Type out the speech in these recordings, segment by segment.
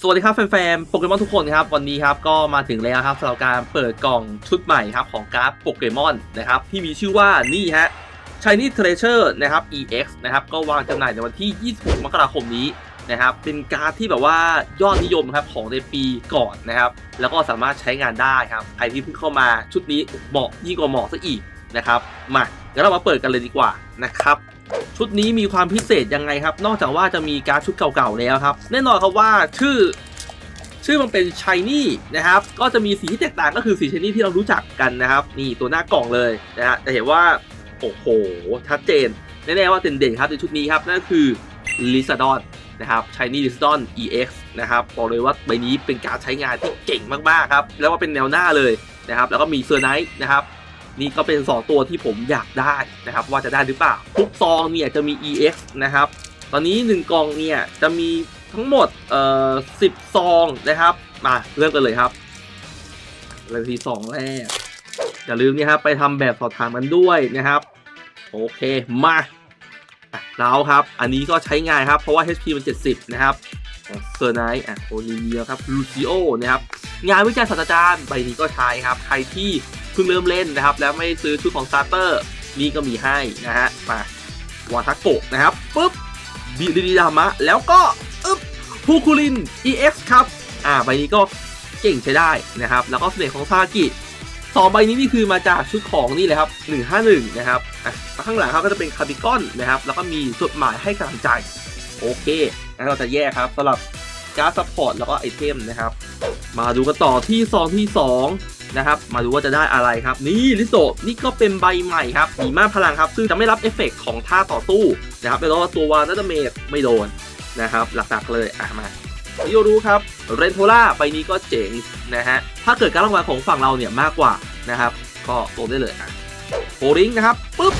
สวัสดีครับแฟนๆ โปเกมอนทุกคนครับ วันนี้ครับก็มาถึงแล้วครับสำหรับการเปิดกล่องชุดใหม่ครับของการ์ดโปเกมอนนะครับที่มีชื่อว่านี่ฮะ Shiny Treasure นะครับ EX นะครับก็วางจำหน่ายในวันที่ 26 มกราคมนี้นะครับเป็นการ์ดที่แบบว่ายอดนิยมครับของในปีก่อนนะครับแล้วก็สามารถใช้งานได้ครับใครที่เพิ่งเข้ามาชุดนี้เหมาะยิ่งกว่าเหมาะซะอีกนะครับมางั้นเรามาเปิดกันเลยดีกว่านะครับ ชุดนี้มีความพิเศษยังไงครับ นอกจากว่าจะมีการดชุดเก่าๆแล้วครับ แน่นอนครับว่าชื่อชื่อมันเป็นชายนี่นะครับ ก็จะมีสีที่แตกต่างก็คือสีชายนี่ที่เรารู้จักกันนะครับ นี่ตัวหน้ากล่องเลยนะฮะจะเห็นว่า โอ้โห ชัดเจน แน่ๆว่าเด่นๆครับในชุดนี้ครับ นั่นคือลิซาดอนนะครับชายนี่ลิซาดอน EX นะครับ บอกเลยว่าใบนี้เป็นการใช้งานที่เก่งมากๆครับ แล้วว่าเป็นแนวหน้าเลยนะครับ แล้วก็มีเซอร์ไนท์นะครับ นี่ก็เป็น 2 ตัวที่ผมอยากได้นะครับ ว่าจะได้หรือเปล่า ทุกซองเนี่ยจะมี EX นะครับ ตอนนี้ 1กล่องเนี่ยจะมีทั้งหมดเอ่อ10ซองนะครับ มาเริ่มกันเลยครับเริ่มที่ซองแรกอย่าลืมนี่ครับไปทำแบบสอบถามกันด้วยนะครับ โอเคมาอะเราครับ อันนี้ก็ใช้งานครับ เพราะว่า HP มัน 70 นะครับเซอร์ไนท์อะโอลิเวียครับลูซิโอนะครับ งานวิจัยศาสตราจารย์ใบนี้ก็ใช้ครับ ใครที่ พิ่งเริ่มเล่นนะครับ แล้วไม่ซื้อชุดของสตาร์เตอร์นี่ก็มีให้นะฮะมาวาทักโกะนะครับปุ๊บบีดีดามะ แล้วก็อึ๊บพูคูลิน EX ครับ อ่าใบนี้ก็เก่งใช้ได้นะครับ แล้วก็เสน่ห์ของซากิสองใบนี้นี่คือมาจากชุดของนี่เลยครับ 151 นะครับอะข้างหลังเขาก็จะเป็นคาร์บิคอนนะครับ แล้วก็มีจดหมายให้กำลังใจ โอเคงั้นเราจะแยกครับสำหรับการ์ดซัพพอร์ตแล้วก็ไอเทมนะครับ มาดูกันต่อที่ซองที่ 2 นะครับ มาดูว่าจะได้อะไรครับ นี่ลิโซนี่ก็เป็นใบใหม่ครับมีมากพลังครับ ซึ่งจะไม่รับเอฟเฟกต์ของท่าต่อสู้นะครับแต่ว่าตัววานาตเมดไม่โดนนะครับ หลักๆเลยอะมาโยรู้ครับเรนโทล่าใบนี้ก็เจ๋งนะฮะถ้าเกิดการรางวัลของฝั่งเราเนี่ยมากกว่านะครับ ก็โดนได้เลยอะโฟริงนะครับปุ๊บ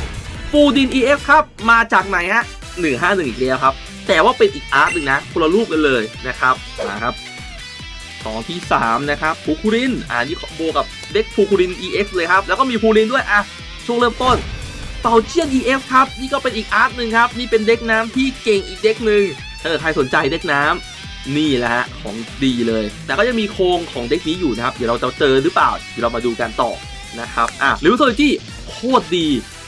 ฟูดิน EX ครับ มาจากไหนฮะ151 อีกแล้วครับ แต่ว่าเป็นอีกอาร์ตหนึ่งนะคนละรูปกันเลยนะครับมาครับ สองที่ 3 นะครับภูคูริน อ่านี่โบวกกับเด็กภูคูริน EX เลยครับ แล้วก็มีภูรินด้วย อะ ช่วงเริ่มต้น เป่าเชียน EX ครับ นี่ก็เป็นอีกอาร์ตหนึ่งครับ นี่เป็นเด็กน้ำที่เก่งอีกเด็กหนึ่งถ้าเกิดใครสนใจเด็กน้ำนี่แหละฮะ ของดีเลย แต่ก็ยังมีโครงของเด็กนี้อยู่นะครับ เดี๋ยวเราจะเจอหรือเปล่า เดี๋ยวเรามาดูกันต่อนะครับ อะลิวโซลิจี้โคตรดี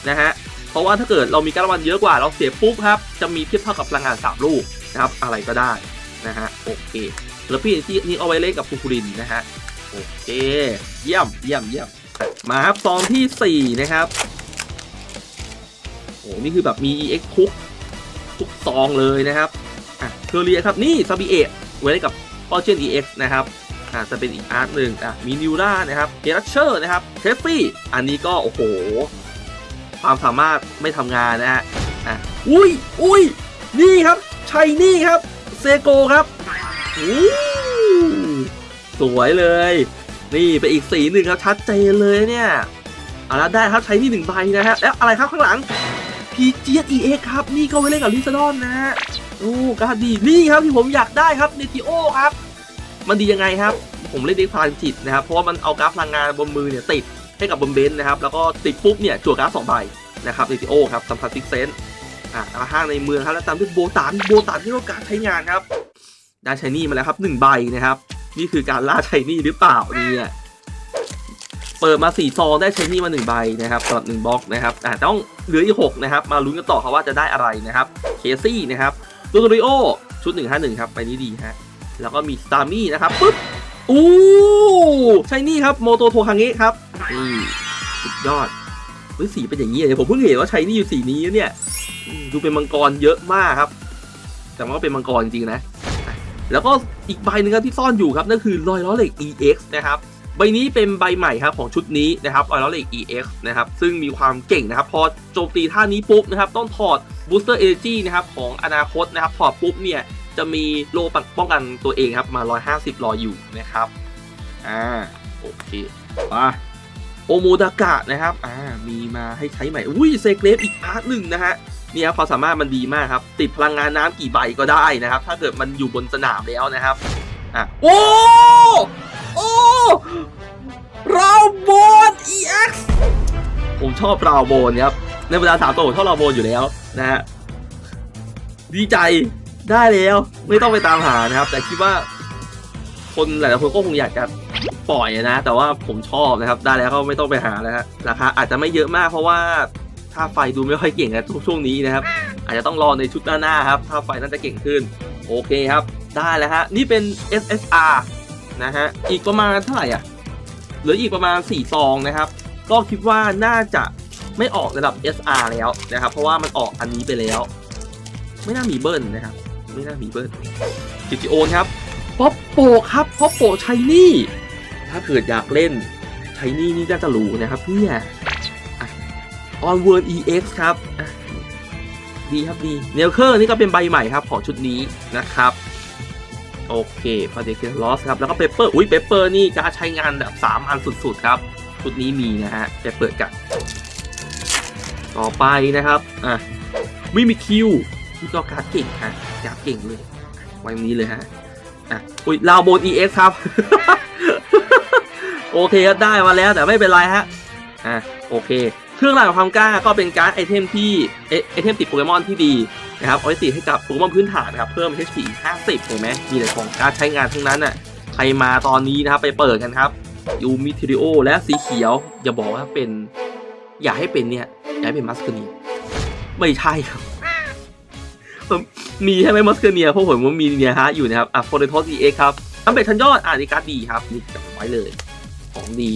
นะฮะ เพราะว่าถ้าเกิดเรามีการรางวัลเยอะกว่า เราเสียปุ๊บครับ จะมีเทียบเท่ากับพลังงานสามลูกนะครับ อะไรก็ได้ นะฮะโอเคแล้วพี่ที่นี่เอาไว้เล่นกับคูคูรินนะฮะโอเคเยี่ยมเยี่ยมเยี่ยมมาครับซองที่ 4 นะครับโอ้นี่คือแบบมี EX ทุกทุกซองเลยนะครับอะเทอเรียครับนี่ซาบิเอะไว้เล่นกับออเจน EX นะครับอะจะเป็นอีกอาร์ตหนึ่งอะมีนิวรานะครับเฮรัชเชอร์นะครับเทฟฟี่อันนี้ก็โอ้โหความสามารถไม่ทำงานนะฮะอะอุ้ยอุ้ยนี่ครับชัยนี่ครับ เซโกครับอู้สวยเลย นี่เป็นอีกสีหนึ่งครับชัดเจนเลยเนี่ยเอาละได้ครับใช้ที่หนึ่งใบนะฮะแล้วอะไรครับข้างหลัง PGS ครับ นี่ก็ไว้เล่นกับลิซาดอนนะฮะโอ้กาดดีนี่ครับที่ผมอยากได้ครับเนติโอครับ มันดียังไงครับ ผมเล่นเด็กพลังจิตนะครับ เพราะว่ามันเอากราฟพลังงานบนมือเนี่ยติดให้กับบนเบนนะครับ แล้วก็ติดปุ๊บเนี่ยจั่วกราฟสองใบนะครับเนติโอครับสัมผัสซิกเซน อ่าห้างในเมืองครับ แล้วตามด้วยโบตานโบตานที่ต้องการใช้งานครับ ได้ชายนี่มาแล้วครับหนึ่งใบนะครับ นี่คือการล่าชายนี่หรือเปล่าเนี่ยเปิดมาสี่ซองได้ชายนี่มาหนึ่งใบนะครับสำหรับหนึ่งบล็อกนะครับอ่าต้องเหลืออีกหกนะครับ มาลุ้นกันต่อครับว่าจะได้อะไรนะครับ เคซี่นะครับตูริโอชุดหนึ่งห้าหนึ่งครับใบนี้ดีฮะ แล้วก็มีสตาร์มี่นะครับปุ๊บอู้ชายนี่ครับโมโตโทคังเงะครับนี่สุดยอดเฮ้ยสีเป็นอย่างนี้เลยผมเพิ่งเห็นว่าชายนี่อยู่สีนี้เนี่ย ดูเป็นมังกรเยอะมากครับ แต่มันก็เป็นมังกรจริงๆนะ แล้วก็อีกใบหนึ่งครับที่ซ่อนอยู่ครับนั่นคือรอยล้อเหล็ก EX นะครับใบนี้เป็นใบใหม่ครับของชุดนี้นะครับรอยล้อเหล็ก EX นะครับซึ่งมีความเก่งนะครับพอโจมตีท่านี้ปุ๊บนะครับต้องถอด Booster Energy นะครับของอนาคตนะครับถอดปุ๊บเนี่ยจะมีโลป้องกันตัวเองครับมา 150 รอยอยู่นะครับอ่าโอเคมาโอโมดากะนะครับ อ่า มีมาให้ใช้ใหม่ อุ้ยเซเกรฟอีกอาร์ตหนึ่งนะฮะ นี่ยครับความสามารถมันดีมากครับ ติดพลังงานน้ำกี่ใบก็ได้นะครับ ถ้าเกิดมันอยู่บนสนามแล้วนะครับอะโอ้โอ้ราโบน EX ผมชอบราโบนครับในบรรดาสามตัวผมชอบราโบนอยู่แล้วนะฮะดีใจได้แล้วไม่ต้องไปตามหานะครับ แต่คิดว่า คนหลายๆคนก็คงอยากจะปล่อยนะ แต่ว่าผมชอบนะครับ ได้แล้วก็ไม่ต้องไปหาแล้วฮะราคาอาจจะไม่เยอะมากเพราะว่า ค่าไฟดูไม่ค่อยเก่งนะช่วงนี้นะครับ อาจจะต้องรอในชุดหน้าๆครับค่าไฟน่าจะเก่งขึ้น โอเคครับ ได้แล้วฮะ นี่เป็น SSR นะฮะ อีกประมาณเท่าไหร่อะ เหลืออีกประมาณ 4 ซองนะครับ ก็คิดว่าน่าจะไม่ออกระดับ SR แล้วนะครับ เพราะว่ามันออกอันนี้ไปแล้ว ไม่น่ามีเบิ้ลนะครับ ไม่น่ามีเบิ้ลจิจิโอนครับป๊อปโปครับป๊อปโปชัยนี่ ถ้าเกิดอยากเล่นชัยนี่นี่น่าจะรู้นะครับเนี่ย ออนเวิร์ EX ครับดีครับดีเนลเคอร์นี่ก็เป็นใบใหม่ครับของชุดนี้นะครับ โอเคพอเด็กลอสครับ แล้วก็เปเปอร์อุ้ยเปเปอร์นี่การดใช้งานแบบ 3 อันสุดๆ ครับ ชุดนี้มีนะฮะจะเปิดกันต่อไปนะครับอะวิมิคิวนี่ก็การดเก่งฮะการดเก่งเลยไว้ตรงนี้เลยฮะอะอุ้ยลาวโบน EX ครับ โอเคครับได้มาแล้วแต่ไม่เป็นไรฮะอะโอเค เครื่องรางของความกล้าก็เป็นการ์ดไอเทมที่ไอเทมติดโปเกมอนที่ดีนะครับเอาไว้ติดให้กับโปเกมอนพื้นฐานนะครับเพิ่ม HP อีก50เห็นไหมมีแต่ของการดใช้งานทั้งนั้นน่ะใครมาตอนนี้นะครับไปเปิดกันครับยูมิเทริโอและสีเขียว อย่าบอกว่าเป็น อย่าให้เป็นเนี่ย อย่าให้เป็นมัสคเนียไม่ใช่ครับมีใช่ไหมมัสคเนียเพราะผมว่ามีเนี่ยฮะอยู่นะครับอะโฟเรทอส EX ครับอันเป็ดชั้นยอดอ่านี่การ์ดดีครับนี่จำไว้เลย ของดี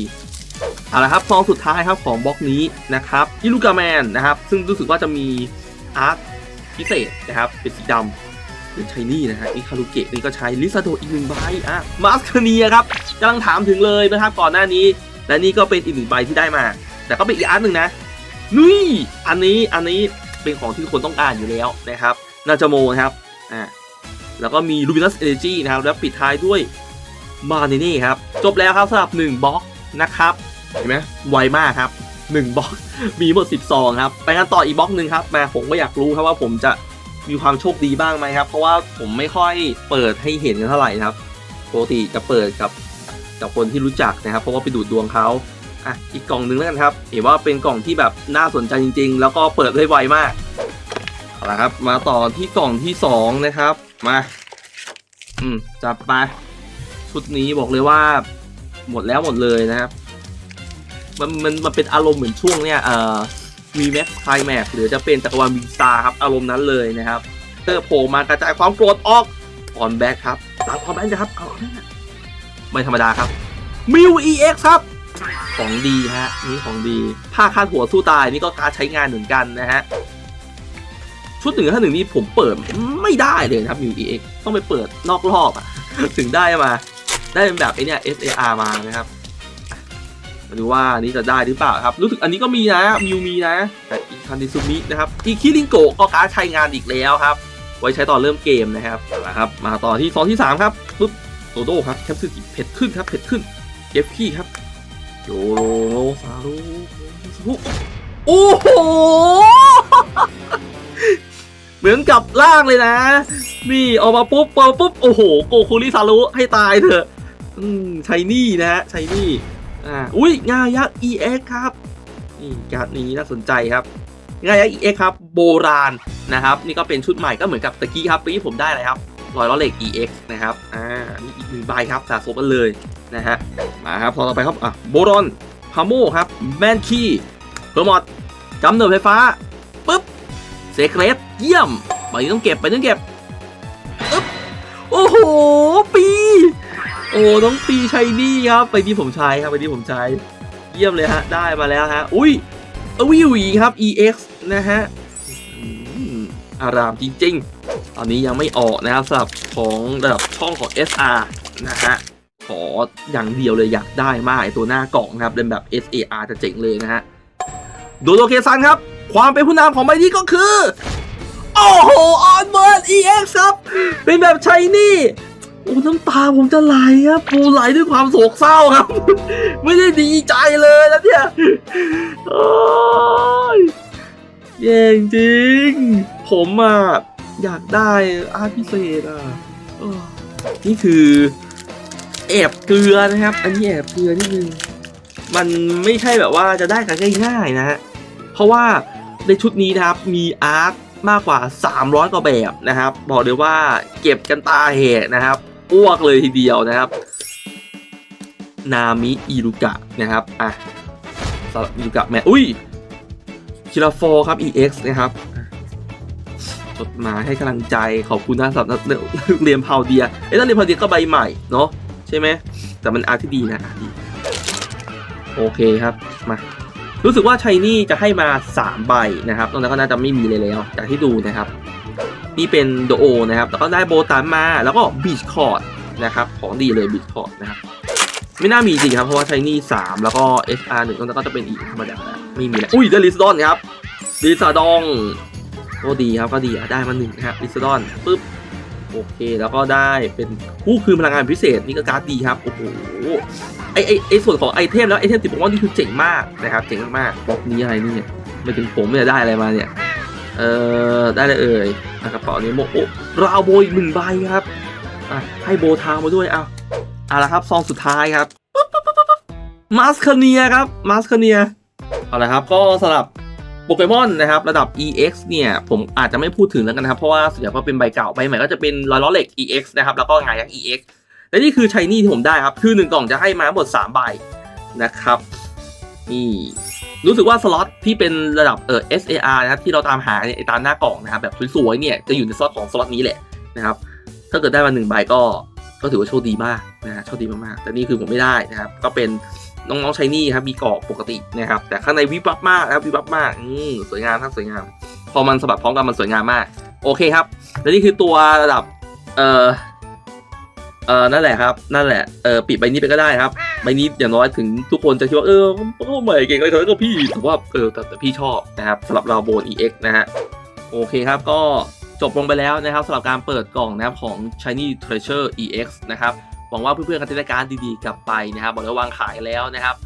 เอาละครับซองสุดท้ายครับของบล็อกนี้นะครับอิลูกาแมนนะครับ ซึ่งรู้สึกว่าจะมีอาร์ตพิเศษนะครับ เป็นสีดำเป็นชายนี่นะฮะนี่คารุเกะนี่ก็ใช้ลิซาโดอีกหนึ่งใบอะมาสคเนียครับกำลังถามถึงเลยนะครับก่อนหน้านี้ และนี่ก็เป็นอีกหนึ่งใบที่ได้มา แต่ก็เป็นอีกอาร์ตหนึ่งนะนุ้ยอันนี้อันนี้เป็นของที่คนต้องการอยู่แล้วนะครับนาจโมนะครับอ่าแล้วก็มี Luminous Energy นะครับแล้วปิดท้ายด้วยมาเนเน่ครับจบแล้วครับสำหรับ1บล็อก นะครับเห็นไหมไวมากครับ1บล็อกมีหมด10ซองครับ ไปกันต่ออีกบล็อกหนึ่งครับมาผมก็อยากรู้ครับว่าผมจะมีความโชคดีบ้างไหมครับ เพราะว่าผมไม่ค่อยเปิดให้เห็นกันเท่าไหร่นะครับปกติจะเปิดกับกับคนที่รู้จักนะครับ เพราะว่าไปดูดดวงเขาอะอีกกล่องหนึ่งแล้วกันครับเห็นว่าเป็นกล่องที่แบบน่าสนใจจริง ๆ แล้วก็เปิดได้ไวมากเอาละครับ มาต่อที่กล่องที่สองนะครับมา อืมจับไปชุดนี้บอกเลยว่า หมดแล้วหมดเลยนะครับ มันมันมันเป็นอารมณ์เหมือนช่วงเนี้ยเอ่อมีแม็กไคลแม็กหรือจะเป็นจักรวาลวิงสตาครับ อารมณ์นั้นเลยนะครับเตอร์โผล่มากระจายความโกรธออกออนแบ็คครับหลังออนแบ็คนะครับเอาไม่ธรรมดาครับมิว EX ครับ ของดีฮะนี่ของดี ผ้าคาดหัวสู้ตายนี่ก็การใช้งานเหมือนกันนะฮะชุดหนึ่งถ้าหนึ่งนี้ผมเปิดไม่ได้เลยนะครับมิว EX ต้องไปเปิดนอกรอบอะถึงได้มา ได้เป็นแบบไอเนี้ย SAR มานะครับมาดูว่านี่จะได้หรือเปล่าครับ รู้สึกอันนี้ก็มีนะมิวมีนะ แต่อีคันดิซูมินะครับ อีคิริงโกะก็การใช้งานอีกแล้วครับ ไว้ใช้ตอนเริ่มเกมนะครับเอาละครับ มาต่อที่ซองที่ 3 ครับปุ๊บโดโดครับแคปซูลเผ็ดขึ้นครับเผ็ดขึ้นเอฟคีครับโยโรโรซารุโอ้โห เหมือนกับล่างเลยนะ นี่ออกมาปุ๊บปุ๊บ โอ้โห โกคุริซารุให้ตายเถอะ อืมใช้นี่นะฮะใช้นี่อ่าอุ้ยงายักษ์ EX ครับนี่การ์ดนี้น่าสนใจครับงายักษ์ EX ครับโบราณนะครับ นี่ก็เป็นชุดใหม่ก็เหมือนกับตะกี้ครับเมื่อกี้ผมได้อะไรครับรอยล้อเหล็ก EX นะครับอ่านี่อีกหนึ่งใบครับสะสมกันเลยนะฮะมาครับพอต่อไปครับอะโบรอนพาโมครับแมนคีเพอร์มอดกำเนิดไฟฟ้าปึ๊บเซเครตเยี่ยมใบนี้ต้องเก็บไปต้องเก็บปึ๊บโอ้โห โอ้น้องปีชัยนี่ครับไปที่ผมใช้ครับไปที่ผมใช้ เยี่ยมเลยฮะได้มาแล้วฮะอุ้ยอวิวีครับ EX นะฮะอารามจริงๆ ตอนนี้ยังไม่ออกนะครับสำหรับของระดับช่องของ SR นะฮะขออย่างเดียวเลยอยากได้มากไอตัวหน้ากล่องนะครับเป็นแบบ SAR จะเจ๋งเลยนะฮะโดโดเคซันครับ ความเป็นผู้นำของใบนี้ก็คือ โอ้โหออนเบิร์ด EX ครับ เป็นแบบชัยนี่ โอ้น้ำตาผมจะไหลครับผมไหลด้วยความโศกเศร้าครับ ไม่ได้ดีใจเลยนะเนี่ยโอ้ยแย่จริง ผมอะอยากได้อาร์ตพิเศษอะนี่คือแอบเกลือนะครับ อันนี้แอบเกลือนิดนึงมันไม่ใช่แบบว่าจะได้กันง่ายๆนะฮะ เพราะว่าในชุดนี้นะครับมีอาร์ตมากกว่า 300 กว่าแบบนะครับ บอกเลยว่าเก็บกันตาเหตุนะครับ อ้วกเลยทีเดียวนะครับ นามิอิรุกะนะครับอะสำหรับอิรุกะแม่อุ้ยคิราโฟครับ EX นะครับจดมาให้กำลังใจขอบคุณนะสำหรับนักเรียนพาวเดียเอ้นักเรียนพาวเดียก็ใบใหม่เนาะใช่ไหมแต่มันอาร์ที่ดีนะอาร์ตดีโอเคครับมารู้สึกว่าชัยนี่จะให้มา 3 ใบนะครับตรงนั้นก็น่าจะไม่มีเลยแล้วจากที่ดูนะครับ นี่เป็นโดโอนะครับ แล้วก็ได้โบตันมา แล้วก็บีชคอร์ดนะครับ ของดีเลยบีชคอร์ดนะครับ ไม่น่ามีจริงครับ เพราะว่าชัยนี่ 3 แล้วก็ SR 1ตรงนั้นก็จะเป็นอีกธรรมดาไม่มีแล้วอุ้ยได้ลิสดอนครับลิซาดองก็ดีครับก็ดีอะได้มาหนึ่งนะครับลิซาดอนปึ๊บโอเคแล้วก็ได้เป็นคู่คืนพลังงานพิเศษนี่ก็การ์ดดีครับโอ้โหไอไอไอส่วนของไอเทมแล้วไอเทมติดผมว่านี่คือเจ๋งมากนะครับเจ๋งมากๆบล็อกนี้อะไรนี่ไม่ถึงผมเนี่ยได้อะไรมาเนี่ย เออได้เลยเอ่ยกระเป๋านี้โมโอ้ราวโบอีกหนึ่งใบครับอะให้โบทางมาด้วยเอาเอาละครับซองสุดท้ายครับมาสคาเนียครับมาสคาเนียเอาละครับก็สำหรับโปเกมอนนะครับระดับ EX เนี่ยผมอาจจะไม่พูดถึงแล้วกันนะครับ เพราะว่าส่วนใหญ่ก็เป็นใบเก่าใบใหม่ก็จะเป็นรอยล้อเหล็ก EX นะครับแล้วก็งายักษ์ EX และนี่คือชายนี่ที่ผมได้ครับ คือหนึ่งกล่องจะให้มาหมด 3 ใบนะครับนี่ รู้สึกว่าสล็อตที่เป็นระดับเออ SAR นะครับที่เราตามหาเนี่ยตามหน้ากล่องนะครับแบบสวยๆเนี่ยจะอยู่ในสล็อตของสล็อตนี้แหละนะครับถ้าเกิดได้มาหนึ่งใบก็ก็ถือว่าโชคดีมากนะฮะโชคดีมากๆแต่นี่คือผมไม่ได้นะครับ ก็เป็นน้องๆชายนี่ครับมีกรอบปกตินะครับ แต่ข้างในวิบวับมากนะครับวิบวับมากอืมสวยงามครับสวยงาม พอมันสะบัดพร้อมกันมันสวยงามมาก โอเคครับและนี่คือตัวระดับเอ่อ ออนั่นแหละครับ นั่นแหละ เออปิดใบนี้ไปก็ได้ครับ ใบนี้อย่างน้อยถึงทุกคนจะคิดว่า เออโอ้ใหม่เก่งเลยเธอก็พี่แต่ว่าเออแต่แต่พี่ชอบนะครับสำหรับเราโบน EX นะฮะ โอเคครับ ก็จบลงไปแล้วนะครับสำหรับการเปิดกล่องนะครับของ Shiny Treasure EX นะครับ หวังว่าเพื่อนๆกันจะได้การดดีๆกลับไปนะครับบอกเลยว่าวางขายแล้วนะครับ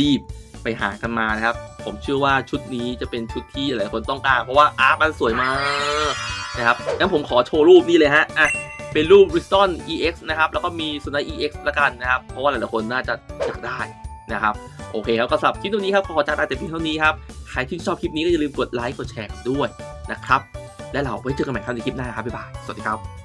รีบๆ ไปหากันมานะครับ ผมเชื่อว่าชุดนี้จะเป็นชุดที่หลายคนต้องการ เพราะว่าอาร์ตมันสวยมากนะครับงั้นผมขอโชว์รูปนี่เลยฮะอะ เป็นรูป r i s t o n EX นะครับ แล้วก็มี s n a EX ละกันนะครับ เพราะว่าหลายๆคนน่าจะอยากได้นะครับ โอเคครับก็สำหรับคลิปตัวนี้ครับขอจากแต่เพียงเท่านี้ครับ ใครที่ชอบคลิปนี้ก็อย่าลืมกดไลค์ กดแชร์กันด้วยนะครับ และเราไว้เจอกันใหม่ครับในคลิปหน้าครับ บ๊ายบาย สวัสดีครับ